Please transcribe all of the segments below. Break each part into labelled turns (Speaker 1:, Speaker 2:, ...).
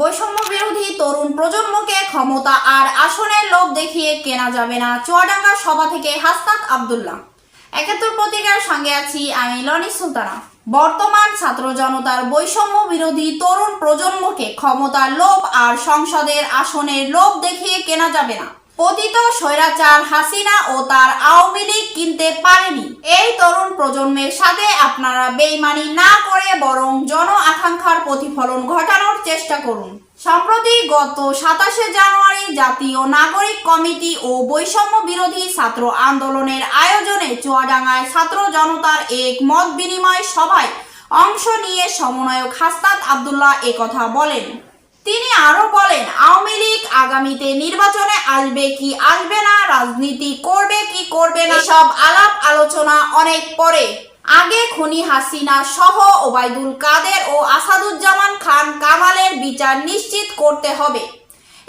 Speaker 1: বৈষম্য বিরোধী তরুণ প্রজন্মকে ক্ষমতা আর আসনের লোভ দেখিয়ে কেনা যাবে না। চুয়াডাঙ্গা সভা থেকে হাসনাত আব্দুল্লাহ। একাত্তর পত্রিকার সঙ্গে আছি আমি লনি সুলতানা। বর্তমান ছাত্র জনতার বৈষম্য বিরোধী তরুণ প্রজন্মকে ক্ষমতার লোভ আর সংসদের আসনের লোভ দেখিয়ে কেনা যাবে না। পতিত স্বৈরাচার হাসিনা ও তার আওয়ামী লীগ কিনতে পারেনি। এই প্রজন্মের সাথে আপনারা বেইমানি না করে বরং জন আকাঙ্ক্ষার প্রতিফলন ঘটানোর চেষ্টা করুন। সম্প্রতি গত সাতাশে জানুয়ারি জাতীয় নাগরিক কমিটি ও বৈষম্য বিরোধী ছাত্র আন্দোলনের আয়োজনে চুয়াডাঙ্গায় ছাত্র জনতার এক মত বিনিময় সভায় অংশ নিয়ে সমন্বয়ক হাস্তাত আবদুল্লাহ একথা বলেন। তিনি আরও বলেন, আওয়ামী লীগ আগামীতে নির্বাচনে আসবে কি আসবে না, রাজনীতি করবে কি করবে না সব আলাপ আলোচনা অনেক পরে। আগে খুনি হাসিনা সহ ওবায়দুল কাদের ও আসাদুজ্জামান খান কামালের বিচার নিশ্চিত করতে হবে।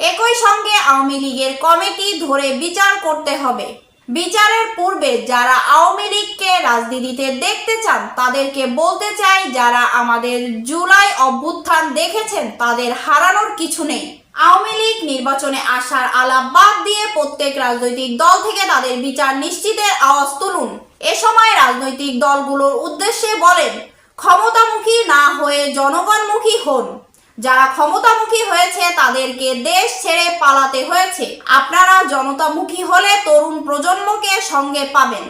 Speaker 1: একই সঙ্গে আওয়ামী লীগের কমিটি ধরে বিচার করতে হবে। বিচারের পূর্বে যারা আওয়ামী লীগকে রাজনীতিতে দেখতে চান, তাদেরকে বলতে চাই, যারা আমাদের জুলাই অভ্যুত্থান দেখেছেন, তাদের হারানোর কিছু নেই। আওয়ামী লীগ নির্বাচনে আসার আলাপ বাদ দিয়ে প্রত্যেক রাজনৈতিক দল থেকে তাদের বিচার নিশ্চিতের আওয়াজ তুলুন। এ সময় রাজনৈতিক দলগুলোর উদ্দেশ্যে বলেন, ক্ষমতামুখী না হয়ে জনগণমুখী হন। যারা ক্ষমতামুখী হয়েছে, তাদেরকে দেশ ছেড়ে পালাতে হয়েছে। আপনারা জনতামুখী হলে তরুণ প্রজন্মকে সঙ্গে পাবেন।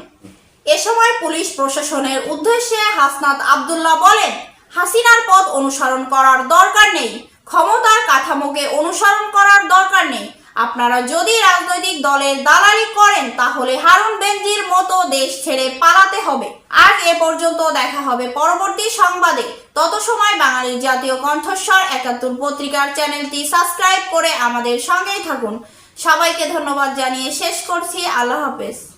Speaker 1: এ সময় পুলিশ প্রশাসনের উদ্দেশ্যে হাসনাত আবদুল্লাহ বলেন, হাসিনার পথ অনুসরণ করার দরকার নেই। ক্ষমতার কাঠামোকে অনুসরণ করার দরকার আপনারা যদি রাজনৈতিক দলের দালালি করেন, তাহলে হারুন বেঞ্জির মতো দেশ ছেড়ে পালাতে হবে। আর এ পর্যন্ত দেখা হবে পরবর্তী সংবাদে। তত সময় বাঙালি জাতীয় কণ্ঠস্বর একাত্তর পত্রিকার চ্যানেলটি সাবস্ক্রাইব করে আমাদের সঙ্গেই থাকুন। সবাইকে ধন্যবাদ জানিয়ে শেষ করছি। আল্লাহ হাফেজ।